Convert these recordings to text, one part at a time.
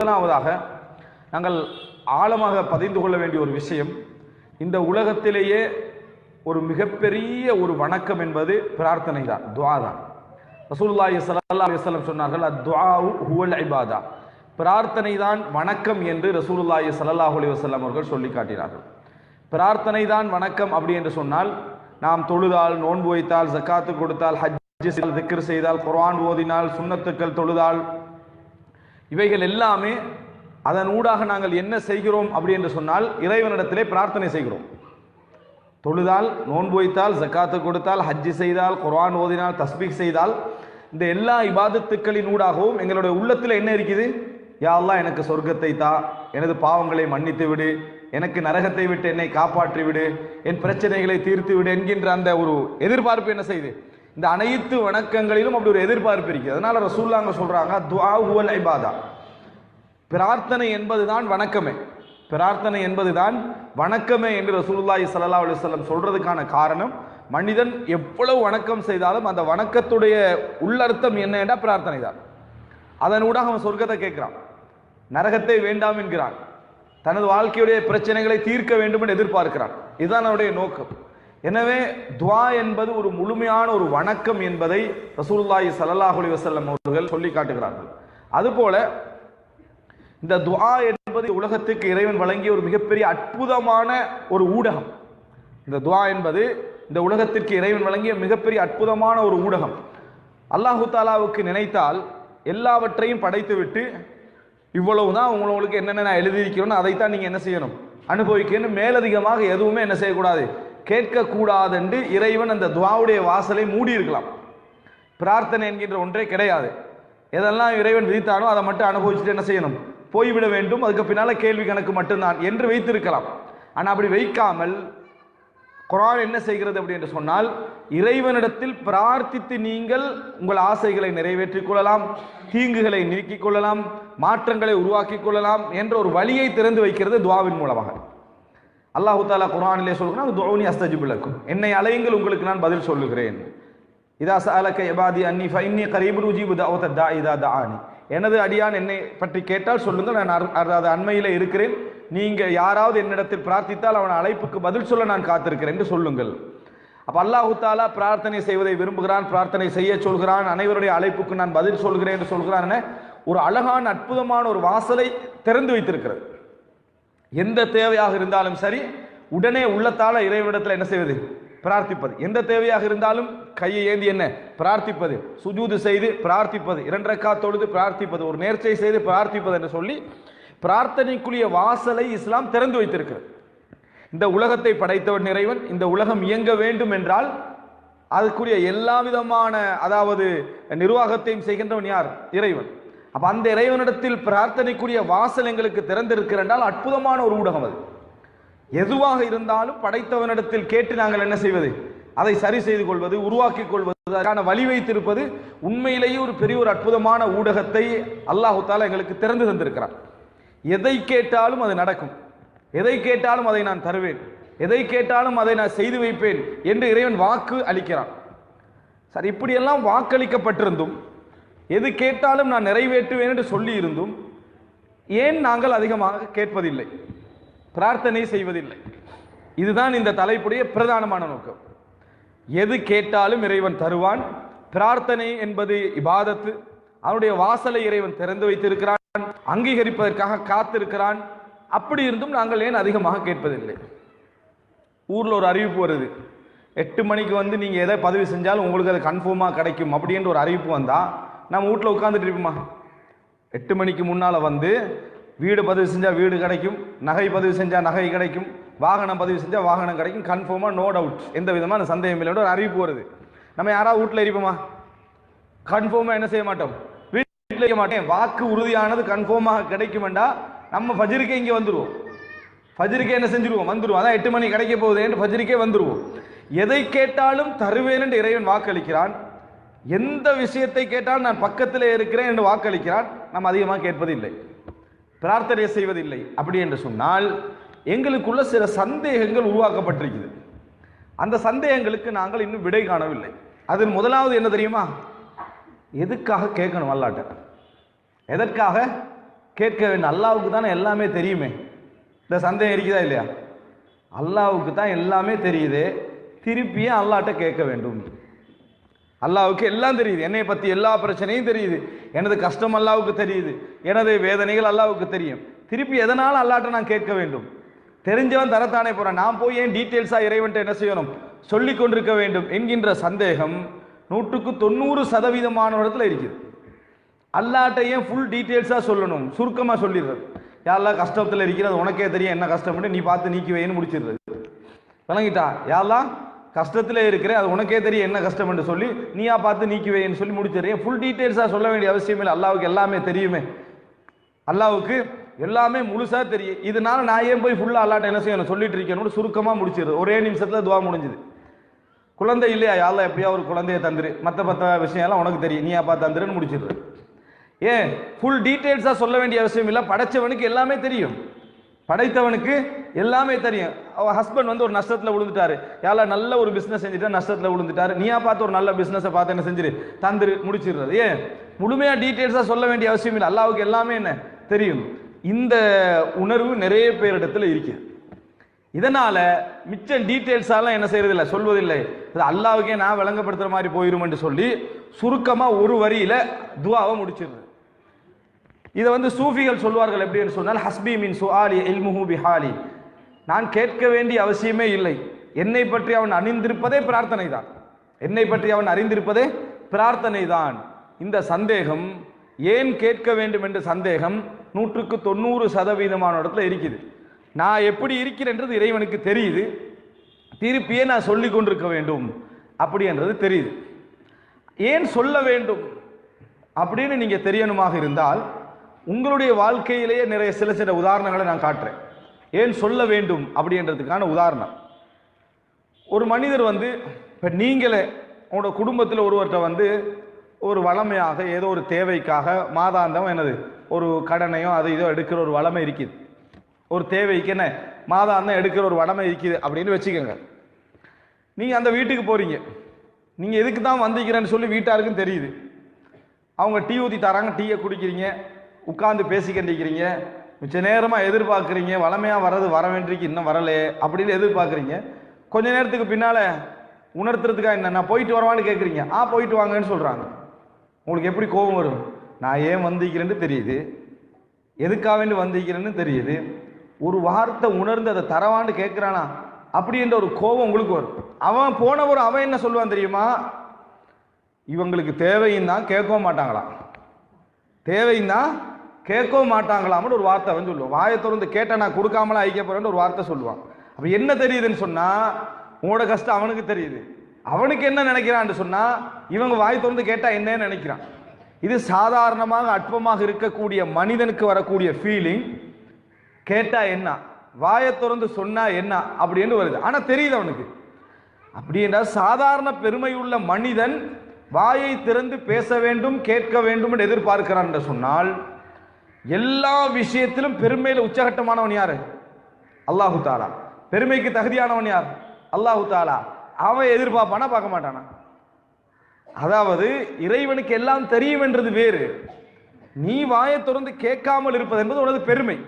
முதலாவதாக நாங்கள் ஆழமாக பதிந்து கொள்ள வேண்டிய ஒரு விஷயம் இந்த உலகத்திலேயே ஒரு மிகப்பெரிய ஒரு வணக்கம் என்பது பிரார்த்தனை தான் துவா தான். ரசூலுல்லாஹி ஸல்லல்லாஹு சொன்னார்கள் அத்வாஉ ஹுவல் ஐபாதா பிரார்த்தனை தான் வணக்கம் என்று ரசூலுல்லாஹி சல்லாஹ் அலி வஸல்லம் அவர்கள் சொல்லி காட்டினார்கள். பிரார்த்தனை தான் வணக்கம் அப்படி என்று சொன்னால் நாம் தொழுதால் நோன்பு வைத்தால் ஜக்காத்து கொடுத்தால் ஹஜ் செய்தால் திக்ர் செய்தால் குரான் ஓதினால் சுண்ணத்துக்கள் தொழுதால் இவைகள் எல்லாமே அதன் ஊடாக நாங்கள் என்ன செய்கிறோம் அப்படி என்று சொன்னால் இறைவனிடத்திலே பிரார்த்தனை செய்கிறோம். தொழுதால் நோன்பு வைத்தால் ஜக்காத்து கொடுத்தால் ஹஜ்ஜி செய்தால் குர்ஆன் ஓதினால் தஸ்பீக் செய்தால் இந்த எல்லா இபாதத்துக்களின் ஊடாகவும் எங்களுடைய உள்ளத்தில் என்ன இருக்குது? யா எனக்கு சொர்க்கத்தை தா எனது பாவங்களை மன்னித்து விடு எனக்கு நரகத்தை விட்டு என்னை காப்பாற்றி விடு என் பிரச்சனைகளை தீர்த்து விடு என்கின்ற அந்த ஒரு எதிர்பார்ப்பு என்ன செய்யுது இந்த அனைத்து வணக்கங்களிலும் அப்படி ஒரு எதிர்பார்ப்பு இருக்குது. அதனால ரசூல்லாங்க சொல்றாங்க துவா ஹுவல் இபாதா. பிரார்த்தனை என்பதுதான் வணக்கமே. பிரார்த்தனை என்பதுதான் வணக்கமே என்று ரசூலுல்லாஹி சல்லா அலுவலம் சொல்கிறதுக்கான சொல்றதுக்கான காரணம் மனிதன் எவ்வளவு வணக்கம் செய்தாலும் அந்த வணக்கத்துடைய உள்ளர்த்தம் என்ன என்றால் பிரார்த்தனை தான். அதன் ஊடாக அவன் சொர்க்கத்தை கேட்கிறான். நரகத்தை வேண்டாம் என்கிறான். தனது வாழ்க்கையுடைய பிரச்சனைகளை தீர்க்க வேண்டும் என்று எதிர்பார்க்கிறான். இதுதான் அவனுடைய நோக்கம். எனவே துவா என்பது ஒரு முழுமையான ஒரு வணக்கம் என்பதை ரசூலுல்லாஹி சல்லாஹலி வசல்லம் அவர்கள் சொல்லி காட்டுகிறார்கள். அதுபோல இந்த துவா என்பது உலகத்துக்கு இறைவன் வழங்கிய ஒரு மிகப்பெரிய அற்புதமான ஒரு ஊடகம். இந்த துவா என்பது இந்த உலகத்திற்கு இறைவன் வழங்கிய மிகப்பெரிய அற்புதமான ஒரு ஊடகம். அல்லாஹு தாலாவுக்கு நினைத்தால் எல்லாவற்றையும் படைத்துவிட்டு இவ்வளவு தான் உங்களுக்கு என்னென்ன நான் எழுதியிருக்கிறோன்னு அதைத்தான் நீங்கள் என்ன செய்யணும்? அனுபவிக்கணும். மேலதிகமாக எதுவுமே என்ன செய்யக்கூடாது. கேட்கக்கூடாது என்று இறைவன் அந்த துவாவுடைய வாசலை மூடியிருக்கலாம். பிரார்த்தனை என்கின்ற ஒன்றே கிடையாது. எதெல்லாம் இறைவன் விதித்தானோ அதை மட்டும் அனுபவிச்சுட்டு என்ன செய்யணும்? போய்விட வேண்டும். அதுக்கு பின்னால் கேள்வி கணக்கு மட்டும்தான் என்று வைத்திருக்கலாம். ஆனால் அப்படி வைக்காமல் குரான் என்ன செய்கிறது அப்படி என்று சொன்னால் இறைவனிடத்தில் பிரார்த்தித்து நீங்கள் உங்கள் ஆசைகளை நிறைவேற்றிக் கொள்ளலாம் தீங்குகளை நீக்கிக் கொள்ளலாம் மாற்றங்களை உருவாக்கிக் கொள்ளலாம் என்ற ஒரு வழியை திறந்து வைக்கிறது துவாவின் மூலமாக. அல்லாஹு தாலா குரானிலே சொல்கிறான் துவனி அஸ்தஜிபுலக்கும் என்னை அலையுங்கள் உங்களுக்கு நான் பதில் சொல்லுகிறேன். இதா சாலக்க எபாதி அன்னி ஃபைன்னி கரீபு ருஜிபு தஅவத தா இதா தஆனி எனது அடியான் என்னை பற்றி கேட்டால் சொல்லுங்கள் நான் அது அதாவது அண்மையில் இருக்கிறேன். நீங்கள் யாராவது என்னிடத்தில் பிரார்த்தித்தால் அவன் அழைப்புக்கு பதில் சொல்ல நான் காத்திருக்கிறேன் என்று சொல்லுங்கள். அப்போ அல்லாஹு தாலா பிரார்த்தனை செய்வதை விரும்புகிறான் பிரார்த்தனை செய்ய சொல்கிறான் அனைவருடைய அழைப்புக்கு நான் பதில் சொல்கிறேன் என்று சொல்கிறான் என ஒரு அழகான அற்புதமான ஒரு வாசலை திறந்து வைத்திருக்கிறது. எந்த தேவையாக இருந்தாலும் சரி உடனே உள்ளத்தால இறைவனிடத்தில் என்ன செய்வது? பிரார்த்திப்பது. எந்த தேவையாக இருந்தாலும் கையை ஏந்தி என்ன? பிரார்த்திப்பது. சுஜூது செய்து பிரார்த்திப்பது. இரண்டரைக்கா தொழுது பிரார்த்திப்பது. ஒரு நேர்ச்சை செய்து பிரார்த்திப்பது என்று சொல்லி பிரார்த்தனைக்குரிய வாசலை இஸ்லாம் திறந்து வைத்திருக்கிறது. இந்த உலகத்தை படைத்தவன் இறைவன். இந்த உலகம் இயங்க வேண்டும் என்றால் அதுக்குரிய எல்லா விதமான அதாவது நிர்வாகத்தையும் செய்கின்றவன் யார்? இறைவன். அப்ப அந்த இறைவனிடத்தில் பிரார்த்தனைக்குரிய வாசல் எங்களுக்கு திறந்திருக்கிறென்றால் அற்புதமான ஒரு ஊடகம் அது. எதுவாக இருந்தாலும் படைத்தவனிடத்தில் கேட்டு நாங்கள் என்ன செய்வது? அதை சரி செய்து கொள்வது உருவாக்கிக் கொள்வது அதற்கான வழி வைத்திருப்பது உண்மையிலேயே ஒரு பெரிய ஒரு அற்புதமான ஊடகத்தை அல்லாஹு தாலா எங்களுக்கு திறந்து தந்திருக்கிறான் எதை கேட்டாலும் அது நடக்கும். எதை கேட்டாலும் அதை நான் தருவேன். எதை கேட்டாலும் அதை நான் செய்து வைப்பேன் என்று இறைவன் வாக்கு அளிக்கிறான். சரி இப்படியெல்லாம் வாக்களிக்கப்பட்டிருந்தும் எது கேட்டாலும் நான் நிறைவேற்றுவேன் என்று சொல்லி இருந்தும் ஏன் நாங்கள் அதிகமாக கேட்பதில்லை? பிரார்த்தனை செய்வதில்லை. இதுதான் இந்த தலைப்புடைய பிரதானமான நோக்கம். எது கேட்டாலும் இறைவன் தருவான். பிரார்த்தனை என்பது இபாதத்து. அவனுடைய வாசலை இறைவன் திறந்து வைத்திருக்கிறான். அங்கீகரிப்பதற்காக காத்திருக்கிறான். அப்படி இருந்தும் நாங்கள் ஏன் அதிகமாக கேட்பதில்லை? ஊரில் ஒரு அறிவிப்பு வருது. எட்டு மணிக்கு வந்து நீங்கள் எதை பதிவு செஞ்சாலும் உங்களுக்கு அது கன்ஃபார்மாக கிடைக்கும் அப்படின்ற ஒரு அறிவிப்பு வந்தால் நம்ம வீட்டில் உட்காந்துட்டு இருப்போமா எட்டு மணிக்கு முன்னால் வந்து வீடு பதிவு செஞ்சால் வீடு கிடைக்கும் நகை பதிவு செஞ்சால் நகை கிடைக்கும் வாகனம் பதிவு செஞ்சால் வாகனம் கிடைக்கும் கன்ஃபார்மாக நோ டவுட் எந்த விதமான சந்தேகம் இல்லை. ஒரு அறிவிப்பு வருது. நம்ம யாராவது வீட்டில் இருப்போமா கன்ஃபார்மாக என்ன செய்ய மாட்டோம்? வீட்டில் இருக்க மாட்டேன் வாக்கு உறுதியானது கன்ஃபார்மாக கிடைக்குமெண்டா நம்ம ஃபஜிருக்கே இங்கே வந்துடுவோம் ஃபஜிருக்கே என்ன செஞ்சுருவோம்? வந்துடுவோம் அதான் எட்டு மணி கிடைக்க போகுது ஃபஜிருக்கே வந்துடுவோம் வந்துருவோம். எதை கேட்டாலும் தருவேன் என்று இறைவன் வாக்களிக்கிறான். எந்த விஷயத்தை கேட்டால் நான் பக்கத்தில் இருக்கிறேன் என்று வாக்களிக்கிறான் நாம் அதிகமாக கேட்பதில்லை. பிரார்த்தனை செய்வதில்லை. அப்படி என்று சொன்னால் எங்களுக்குள்ள சில சந்தேகங்கள் உருவாக்கப்பட்டிருக்குது. அந்த சந்தேகங்களுக்கு நாங்கள் இன்னும் விடை காணவில்லை. அதில் முதலாவது என்ன தெரியுமா? எதுக்காக கேட்கணும் அல்லாட்ட? எதற்காக? கேட்க வேண்டும் அல்லாவுக்கு தானே எல்லாமே தெரியுமே. இந்த சந்தேகம் இருக்குதா இல்லையா? அல்லாவுக்கு தான் எல்லாமே தெரியுது. திருப்பியும் அல்லாட்ட கேட்க வேண்டும். அல்லாவுக்கு எல்லாம் தெரியுது. என்னை பற்றி எல்லா பிரச்சனையும் தெரியுது. எனது கஷ்டம் அல்லாவுக்கு தெரியுது. எனது வேதனைகள் அல்லாவுக்கு தெரியும். திருப்பி எதனால் அல்லாட்ட நான் கேட்க வேண்டும்? தெரிஞ்சவன் தரத்தானே போறான். நான் போய் ஏன் டீட்டெயில்ஸாக இறைவன்ட்ட என்ன செய்யணும்? சொல்லி கொண்டிருக்க வேண்டும் என்கின்ற சந்தேகம் நூற்றுக்கு தொண்ணூறு சதவீதமான இடத்துல இருக்குது. அல்லாட்ட ஏன் ஃபுல் டீட்டெயில்ஸாக சொல்லணும்? சுருக்கமாக சொல்லிடுறது. யாரெல்லாம் கஷ்டத்தில் இருக்கிறது உனக்கே தெரியும் என்ன கஷ்டம்னு. நீ பார்த்து நீக்கி வைன்னு முடிச்சிடுறது. விளங்கிட்டா? யாரெல்லாம் கஷ்டத்தில் இருக்கிற அது உனக்கே தெரியும் என்ன கஷ்டம்னு சொல்லி நீயா பார்த்து நீக்குவேன்னு சொல்லி முடிச்சிடுறேன். ஃபுல் டீட்டெயில்ஸாக சொல்ல வேண்டிய அவசியம் இல்லை. அல்லாவுக்கு எல்லாமே தெரியுமே. அல்லாவுக்கு எல்லாமே முழுசாக தெரியும். இதனால நான் ஏன் போய் ஃபுல்லாக அல்லாட்ட என்ன செய்யணும்? சொல்லிட்டு இருக்கேன்னு சுருக்கமாக முடிச்சிடுது ஒரே நிமிஷத்தில் துவா முடிஞ்சுது. குழந்தை இல்லையா? யாரில் எப்படியா ஒரு குழந்தைய தந்துரு. மற்ற மற்ற விஷயம்லாம் உனக்கு தெரியும். நீ அப்பா தந்துருன்னு முடிச்சிடுறது. ஏன்? ஃபுல் டீட்டெயில்ஸாக சொல்ல வேண்டிய அவசியம் இல்லை. படைச்சவனுக்கு எல்லாமே தெரியும். படைத்தவனுக்கு எல்லாமே தெரியும். அவ ஹஸ்பண்ட் வந்து ஒரு நஷ்டத்தில் விழுந்துட்டாரு. யாரா நல்ல ஒரு பிஸ்னஸ் செஞ்சுட்டு நஷ்டத்தில் விழுந்துட்டாரு. நீயா பார்த்து ஒரு நல்ல பிஸ்னஸை பார்த்து என்ன செஞ்சிரு? தந்துரு முடிச்சிடுறது. ஏன்? முழுமையாக டீட்டெயில்ஸாக சொல்ல வேண்டிய அவசியம் இல்லை. அல்லாவுக்கு எல்லாமே என்ன? தெரியும். இந்த உணர்வு நிறைய பேரிடத்துல இருக்குது இதனால மிச்சம் டீட்டெயில்ஸாலாம் என்ன செய்யறதில்லை சொல்வதில்லை. இது அல்லாவுக்கே நான் விளங்கப்படுத்துகிற மாதிரி போயிருமென்று சொல்லி சுருக்கமாக ஒரு வரியில் துவாவை முடிச்சிடுறது இதை வந்து சூஃபிகள் சொல்வார்கள் எப்படின்னு சொன்னால் ஹஸ்பி மின் சுஆலி இல்முஹு பிஹாலி. நான் கேட்க வேண்டிய அவசியமே இல்லை. என்னை பற்றி அவன் அணிந்திருப்பதே பிரார்த்தனை தான் என்னை பற்றி அவன் அறிந்திருப்பதே பிரார்த்தனை தான் இந்த சந்தேகம் ஏன் கேட்க வேண்டும் என்ற சந்தேகம் நூற்றுக்கு தொண்ணூறு சதவீதமான இடத்துல இருக்குது. நான் எப்படி இருக்கிறேன்றது இறைவனுக்கு தெரியுது. திருப்பியே நான் சொல்லி கொண்டிருக்க வேண்டும். அப்படின்றது தெரியுது. ஏன் சொல்ல வேண்டும்? அப்படின்னு நீங்கள் தெரியணுமாக இருந்தால் உங்களுடைய வாழ்க்கையிலேயே நிறைய சில சில உதாரணங்களை நான் காட்டுறேன். ஏன் சொல்ல வேண்டும் அப்படின்றதுக்கான உதாரணம். ஒரு மனிதர் வந்து இப்போ நீங்களே உங்களோட குடும்பத்தில் ஒருவர்கிட்ட வந்து ஒரு வளமையாக ஏதோ ஒரு தேவைக்காக மாதாந்தம் என்னது ஒரு கடனையோ அது இதோ எடுக்கிற ஒரு வளமை இருக்குது. ஒரு தேவைக்கு என்ன மாதாந்தம் எடுக்கிற ஒரு வளமை இருக்குது அப்படின்னு வச்சுக்கோங்க. நீங்கள் அந்த வீட்டுக்கு போகிறீங்க நீங்கள் எதுக்கு தான் வந்திக்கிறேன்னு சொல்லி வீட்டாருக்கும் தெரியுது. அவங்க டீ ஊற்றி தராங்க டீயை குடிக்கிறீங்க. உட்காந்து பேசிக்கிட்டிருக்கிறீங்க மிச்ச நேரமாக எதிர்பார்க்குறீங்க வளமையாக வர்றது வர வேண்டியக்கு இன்னும் வரலையே அப்படின்னு எதிர்பார்க்குறீங்க. கொஞ்ச நேரத்துக்கு பின்னால் உணர்த்துறதுக்காக என்ன? நான் போயிட்டு வரவான்னு கேட்குறீங்க ஆ போயிட்டு வாங்கன்னு சொல்கிறாங்க உங்களுக்கு எப்படி கோபம் வரும்? நான் ஏன் வந்திக்கிறேன்னு தெரியுது. எதுக்காக வேண்டி வந்திக்கிறேன்னு தெரியுது. ஒரு வார்த்தை உணர்ந்து அதை தரவான்னு கேட்குறானா அப்படின்ற ஒரு கோபம் உங்களுக்கு வரும். அவன் போனவரும் அவன் என்ன சொல்லுவான் தெரியுமா? இவங்களுக்கு தேவையும் தான் கேட்கவும் மாட்டாங்களாம். தேவையும் தான் கேட்கவும் மாட்டாங்களாம்னு ஒரு வார்த்தை அவன் சொல்லுவான். வாயை திறந்து கேட்டால் நான் கொடுக்காமலாம் ஐக்கிய போறேன்னு ஒரு வார்த்தை சொல்லுவான். அப்போ என்ன தெரியுதுன்னு சொன்னால் உங்களோட கஷ்டம் அவனுக்கு தெரியுது. அவனுக்கு என்ன நினைக்கிறான்னு சொன்னால் இவங்க வாய் திறந்து கேட்டால் என்னன்னு நினைக்கிறான்? இது சாதாரணமாக அற்பமாக இருக்கக்கூடிய மனிதனுக்கு வரக்கூடிய ஃபீலிங் கேட்டால் என்ன? வாயை திறந்து சொன்னால் என்ன? அப்படின்னு வருது. ஆனால் தெரியுது அவனுக்கு. அப்படி என்றால் சாதாரண பெருமையுள்ள மனிதன் வாயை திறந்து பேச வேண்டும் கேட்க வேண்டும் என்று எதிர்பார்க்கிறான் என்று சொன்னால் எல்லா விஷயத்திலும் பெருமையில உச்சகட்டமானவன் யாரு? அல்லாஹு தாலா. பெருமைக்கு தகுதியானவன் யார்? அல்லாஹு தாலா. அவன் எதிர்பார்ப்பானா பார்க்க மாட்டானா? அதாவது இறைவனுக்கு எல்லாம் தெரியும் என்றது வேறு. நீ வாயை திறந்து கேட்காமல் இருப்பது என்பது உனது பெருமை.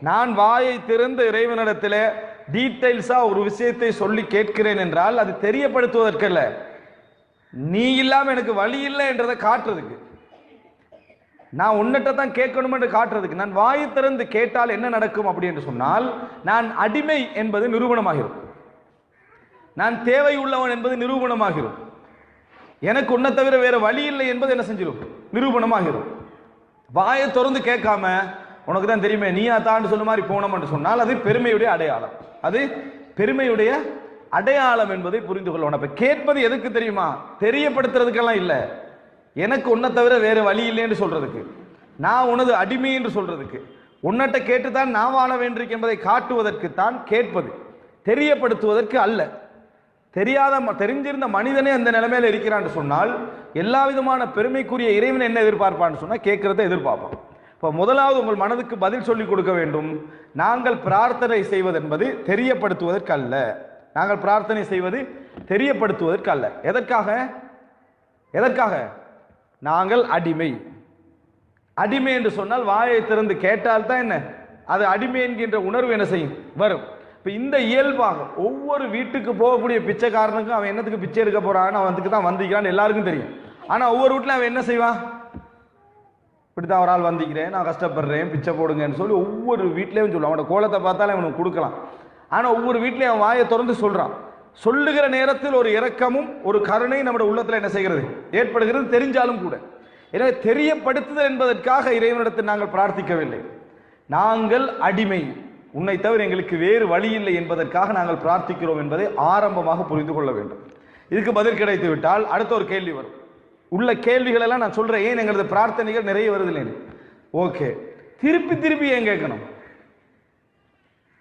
நான் வாயை திறந்த இறைவனிடத்தில் டீட்டெயில்ஸாக ஒரு விஷயத்தை சொல்லி கேட்கிறேன் என்றால் அது தெரியப்படுத்துவதற்கல்ல. நீ இல்லாமல் எனக்கு வழி இல்லை என்றதை காட்டுறதுக்கு. நான் உன்னிட்ட தான் கேட்கணும் என்று காட்டுறதுக்கு நான் வாயு திறந்து கேட்டால் என்ன நடக்கும் அப்படி என்று சொன்னால் நான் அடிமை என்பது நிரூபணமாகிறது. நான் தேவை உள்ளவன் என்பது நிரூபணமாகிறது. எனக்கு உன்னை தவிர வேற வழி இல்லை என்பது என்ன செஞ்சிடும் நிரூபணமாகிறது. வாயை திறந்து கேட்காம உனக்கு தான் தெரியுமே நீயா தான் சொல்ல மாதிரி போனோம்னு சொன்னால் அது பெருமையுடைய அடையாளம். அது பெருமையுடைய அடையாளம் என்பதை புரிந்து கொள்ளணும் அப்ப கேட்பது எதுக்கு தெரியுமா? தெரியப்படுத்துறதுக்கெல்லாம் இல்லை. எனக்கு உன்னை தவிர வேறு வழி இல்லைன்னு சொல்கிறதுக்கு நான் உனது அடிமை என்று சொல்கிறதுக்கு உன்னிட்ட கேட்டுத்தான் நான் வாழ வேண்டியிருக்கு என்பதை காட்டுவதற்கு தான் கேட்பது. தெரியப்படுத்துவதற்கு அல்ல. தெரியாத ம- தெரிஞ்சிருந்த மனிதனே அந்த நிலைமையில் இருக்கிறான்னு சொன்னால் எல்லா விதமான பெருமைக்குரிய இறைவன் என்ன எதிர்பார்ப்பான்னு சொன்னால் கேட்குறத எதிர்பார்ப்பான். இப்போ முதலாவது உங்கள் மனதுக்கு பதில் சொல்லிக் கொடுக்க வேண்டும். நாங்கள் பிரார்த்தனை செய்வது என்பது தெரியப்படுத்துவதற்கு அல்ல. நாங்கள் பிரார்த்தனை செய்வது தெரியப்படுத்துவதற்கு அல்ல. எதற்காக? எதற்காக? நாங்கள் அடிமை. அடிமை என்று சொன்னால் வாயை திறந்து கேட்டால் தான் என்ன? அது அடிமை என்கின்ற உணர்வு என்ன செய்யும்? வரும். இப்போ இந்த இயல்பாக ஒவ்வொரு வீட்டுக்கு போகக்கூடிய பிச்சைக்காரனுக்கும் அவன் என்னத்துக்கு பிச்சை எடுக்க போறான்னு அவனுக்கு தான் வந்திக்கிறான்னு எல்லாருக்கும் தெரியும். ஆனால் ஒவ்வொரு வீட்டில் அவன் என்ன செய்வான்? இப்படி தான் ஒரு ஆள் வந்திக்கிறேன் நான் கஷ்டப்படுறேன் பிச்சை போடுங்கன்னு சொல்லி ஒவ்வொரு வீட்லேயும் சொல்லுவான். அவனோட கோலத்தை பார்த்தாலும் அவனுக்கு கொடுக்கலாம். ஆனால் ஒவ்வொரு வீட்லேயும் அவன் வாயை திறந்து சொல்கிறான் சொல்லுகிற நேரத்தில் ஒரு இரக்கமும் ஒரு கருணை நம்முடைய உள்ளத்தில் என்ன செய்கிறது? ஏற்படுகிறது தெரிஞ்சாலும் கூட. எனவே தெரியப்படுத்துதல் என்பதற்காக இறைவனிடத்தில் நாங்கள் பிரார்த்திக்கவில்லை. நாங்கள் அடிமை. உன்னை தவிர எங்களுக்கு வேறு வழி இல்லை என்பதற்காக நாங்கள் பிரார்த்திக்கிறோம் என்பதை ஆரம்பமாக புரிந்து கொள்ள வேண்டும். இதுக்கு பதில் கிடைத்து விட்டால் அடுத்த ஒரு கேள்வி வரும். உள்ள கேள்விகளெல்லாம் நான் சொல்கிறேன் ஏன் எங்களது பிரார்த்தனைகள் நிறைய வருது ஓகே. திருப்பி திருப்பி ஏன் கேட்கணும்?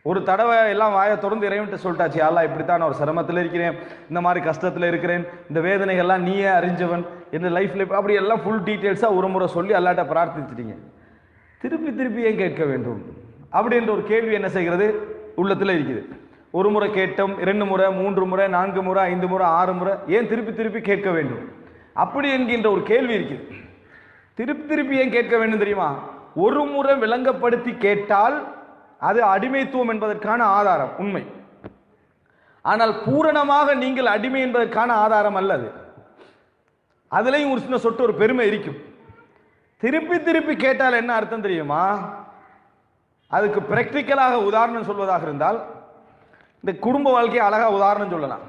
ஒரு தடவை எல்லாம் வாயை திறந்து இறைவன்ட்டு சொல்லிட்டாச்சு அல்லா இப்படித்தான் நான் ஒரு சிரமத்தில் இருக்கிறேன் இந்த மாதிரி கஷ்டத்தில் இருக்கிறேன் இந்த வேதனைகள்லாம் நீயே அறிஞ்சவன் இந்த லைஃப்ல அப்படி எல்லாம் ஃபுல் டீட்டெயில்ஸாக ஒரு முறை சொல்லி அல்லாட்ட பிரார்த்திச்சிட்டீங்க. திருப்பி திருப்பி ஏன் கேட்க வேண்டும்? அப்படின்ற ஒரு கேள்வி என்ன செய்கிறது? உள்ளத்தில் இருக்குது. ஒரு முறை கேட்டோம் இரண்டு முறை மூன்று முறை நான்கு முறை ஐந்து முறை ஆறு முறை ஏன் திருப்பி திருப்பி கேட்க வேண்டும்? அப்படி என்கின்ற ஒரு கேள்வி இருக்குது. திருப்பி திருப்பி ஏன் கேட்க வேண்டும் தெரியுமா? ஒரு முறை விளங்கப்படுத்தி கேட்டால் அது அடிமைத்துவம் என்பதற்கான ஆதாரம் உண்மை. ஆனால் பூரணமாக நீங்கள் அடிமை என்பதற்கான ஆதாரம் அல்லது? அதுலேயும் ஒரு சின்ன சொட்டு ஒரு பெருமை இருக்கும். திருப்பி திருப்பி கேட்டால் என்ன அர்த்தம் தெரியுமா? அதுக்கு பிராக்டிக்கலாக உதாரணம் சொல்வதாக இருந்தால் இந்த குடும்ப வாழ்க்கையை அழகாக உதாரணம் சொல்லலாம்.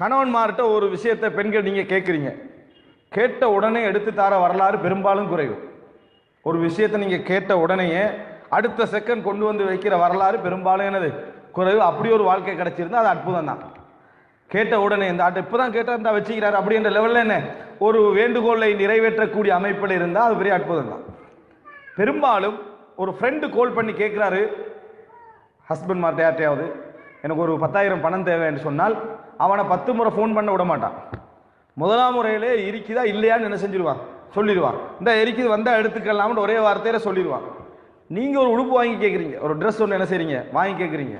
கணவன்மார்கிட்ட ஒரு விஷயத்தை பெண்கள் நீங்கள் கேட்குறீங்க. கேட்ட உடனே எடுத்து தர வரலாறு பெரும்பாலும் குறையும். ஒரு விஷயத்தை நீங்கள் கேட்ட உடனேயே அடுத்த செகண்ட் கொண்டு வந்து வைக்கிற வரலாறு பெரும்பாலும் எனது குறைவு. அப்படி ஒரு வாழ்க்கை கிடைச்சிருந்தா அது அற்புதம் தான். கேட்ட உடனே இந்த ஆட்டை இப்பதான் கேட்டால் இந்த வச்சுக்கிறார் அப்படின்ற லெவலில் என்ன? ஒரு வேண்டுகோளை நிறைவேற்றக்கூடிய அமைப்பில் இருந்தால் அது பெரிய அற்புதம் தான். பெரும்பாலும் ஒரு ஃப்ரெண்டு கால் பண்ணி கேட்குறாரு ஹஸ்பண்ட் மார்ட்ட யார்ட்டையாவது எனக்கு ஒரு பத்தாயிரம் பணம் தேவைன்னு சொன்னால் அவனை பத்து முறை ஃபோன் பண்ண விட மாட்டான். முதலாம் முறையிலே இருக்குதா இல்லையான்னு என்ன செஞ்சிருவான்? சொல்லிடுவான். இந்த இருக்குது வந்தால் எடுத்துக்கலாம்னு ஒரே வார்த்தையில சொல்லிடுவான். நீங்கள் ஒரு உடுப்பு வாங்கி கேட்குறீங்க ஒரு ட்ரெஸ் ஒன்று என்ன செய்றீங்க? வாங்கி கேட்குறீங்க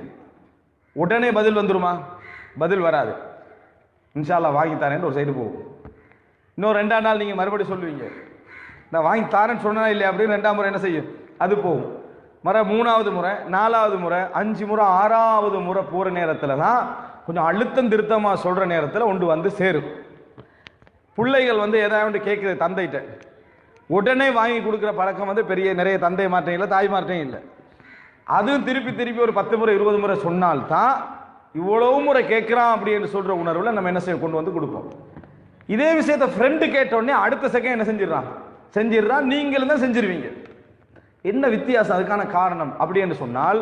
உடனே பதில் வந்துருமா? பதில் வராது. இன்ஷால்லா வாங்கி தரேன்னு ஒரு சைடு போகும். இன்னும் ரெண்டாம் நாள் நீங்கள் மறுபடியும் சொல்லுவீங்க. நான் வாங்கி தரேன்னு சொன்னா இல்லையா அப்படின்னு ரெண்டாம் முறை என்ன செய்யும்? அது போகும். மற மூணாவது முறை நாலாவது முறை அஞ்சு முறை ஆறாவது முறை போகிற நேரத்தில் தான் கொஞ்சம் அழுத்தம் திருத்தமாக சொல்கிற நேரத்தில் ஒன்று வந்து சேரும். பிள்ளைகள் வந்து எதாவது கேட்குது தந்தைகிட்ட. உடனே வாங்கி கொடுக்குற பழக்கம் வந்து பெரிய நிறைய தந்தை மாற்றம் இல்லை தாய் மாற்றம் இல்லை. அதுவும் திருப்பி திருப்பி ஒரு பத்து முறை இருபது முறை சொன்னால்தான் இவ்வளவு முறை கேட்குறான் அப்படின்னு சொல்கிற உணர்வில் நம்ம என்ன செய்ய கொண்டு வந்து கொடுப்போம். இதே விஷயத்தை ஃப்ரெண்டு கேட்டோடனே அடுத்த செகண்ட் என்ன செஞ்சிடறான்? செஞ்சிடறான் நீங்களும் தான் செஞ்சிருவீங்க. என்ன வித்தியாசம் அதுக்கான காரணம் அப்படின்னு சொன்னால்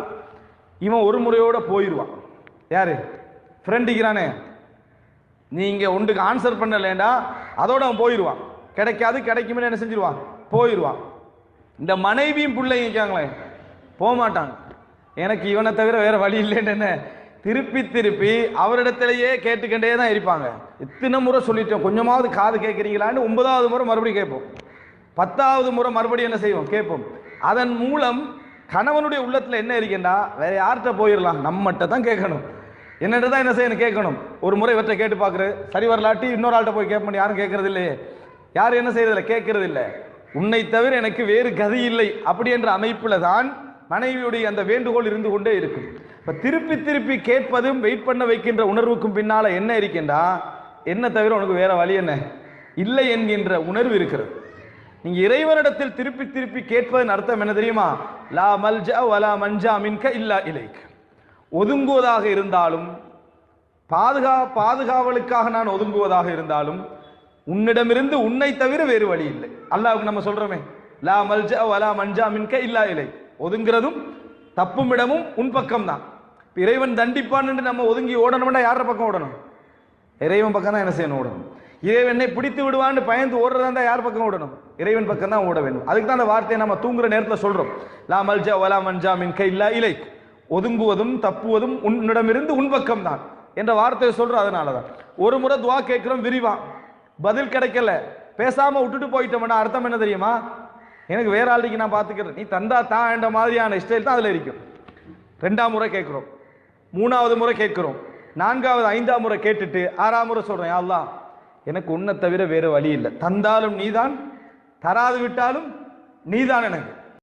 இவன் ஒரு முறையோட போயிடுவான் யாரு? ஃப்ரெண்டுக்கிறானே நீங்கள் ஒன்றுக்கு ஆன்சர் பண்ணலேண்டா அதோட அவன் போயிடுவான் கிடைக்காது கிடைக்குமே என்ன செஞ்சிருவான் போயிடுவான் இந்த மனைவியும் பிள்ளைங்க இருக்காங்களே போக மாட்டாங்க எனக்கு இவனை தவிர வேற வழி இல்லைன்னு என்ன? திருப்பி திருப்பி அவரிடத்திலேயே கேட்டுக்கண்டே தான் இருப்பாங்க. இத்தனை முறை சொல்லிட்டோம் கொஞ்சமாவது காது கேட்குறீங்களான்னு ஒன்பதாவது முறை மறுபடியும் கேட்போம். பத்தாவது முறை மறுபடியும் என்ன செய்வோம்? கேட்போம். அதன் மூலம் கணவனுடைய உள்ளத்தில் என்ன இருக்கேன்டா வேற யார்கிட்ட போயிடலாம் நம்மகிட்ட தான் கேட்கணும். என்னட்டு தான் என்ன செய்யணும்? கேட்கணும். ஒரு முறை இவற்றை கேட்டு பார்க்குறது சரி வரலாட்டி இன்னொரு ஆள்கிட்ட போய் கேட்க யாரும் கேட்கறது இல்லையே. யாரும் என்ன செய்யறதில்ல கேட்கறது இல்லை உன்னை தவிர எனக்கு வேறு கதி இல்லை. அப்படி என்ற அமைப்பில் தான் மனைவியுடைய அந்த வேண்டுகோள் இருந்து கொண்டே இருக்கும். இப்போ திருப்பி திருப்பி கேட்பதும் வெயிட் பண்ண வைக்கின்ற உணர்வுக்கும் பின்னால் என்ன இருக்கின்றா? என்ன தவிர உனக்கு வேற வழி என்ன? இல்லை என்கின்ற உணர்வு இருக்கிறது. நீங்கள் இறைவனிடத்தில் திருப்பி திருப்பி கேட்பதன் அர்த்தம் என்ன தெரியுமா? லா மல்ஜா வலா மஞ்சா மின்க இல்லா இலைக். ஒதுங்குவதாக இருந்தாலும் பாதுகா பாதுகாவலுக்காக நான் ஒதுங்குவதாக இருந்தாலும் உன்னிடமிருந்து உன்னை தவிர வேறு வழி இல்லை. அல்லாவுக்கு நம்ம சொல்றோமே லா மல்ஜா வலா மஞ்சா மின்க இல்லா இலை. ஒதுங்குறதும் தப்பும் இடமும் உன் பக்கம் தான் இறைவன் தண்டிப்பான்னு நம்ம ஒதுங்கி ஓடணும்னா யார பக்கம் ஓடணும்? இறைவன் பக்கம் தான் என்ன செய்யணும்? ஓடணும். இறைவனை பிடித்து விடுவான்னு பயந்து ஓடுறதா இருந்தால் யார் பக்கம் ஓடணும்? இறைவன் பக்கம் தான் ஓட வேண்டும். அதுக்கு தான் அந்த வார்த்தையை நம்ம தூங்குற நேரத்தில் சொல்றோம். லா மல்ஜா வலா மஞ்சா மின்க இல்லா இலை. ஒதுங்குவதும் தப்புவதும் உன்னிடமிருந்து உன் பக்கம் தான் என்ற வார்த்தையை சொல்கிறோம் அதனால தான் ஒரு முறை துவா கேட்கிறோம் விரிவான் பதில் கிடைக்கல. பேசாமல் விட்டுட்டு போயிட்டோம்னா அர்த்தம் என்ன தெரியுமா? எனக்கு வேற ஆளுக்கு நான் பார்த்துக்கிறேன் நீ தந்தா தான் என்ற மாதிரியான ஸ்டைல் தான் அதில் இருக்கும். ரெண்டாம் முறை கேட்குறோம். மூணாவது முறை கேட்குறோம். நான்காவது ஐந்தாம் முறை கேட்டுட்டு ஆறாம் முறை சொல்கிறேன் யா எனக்கு உன்னை தவிர வேறு வழி இல்லை. தந்தாலும் நீதான் தராது விட்டாலும் நீதான் எனக்கு.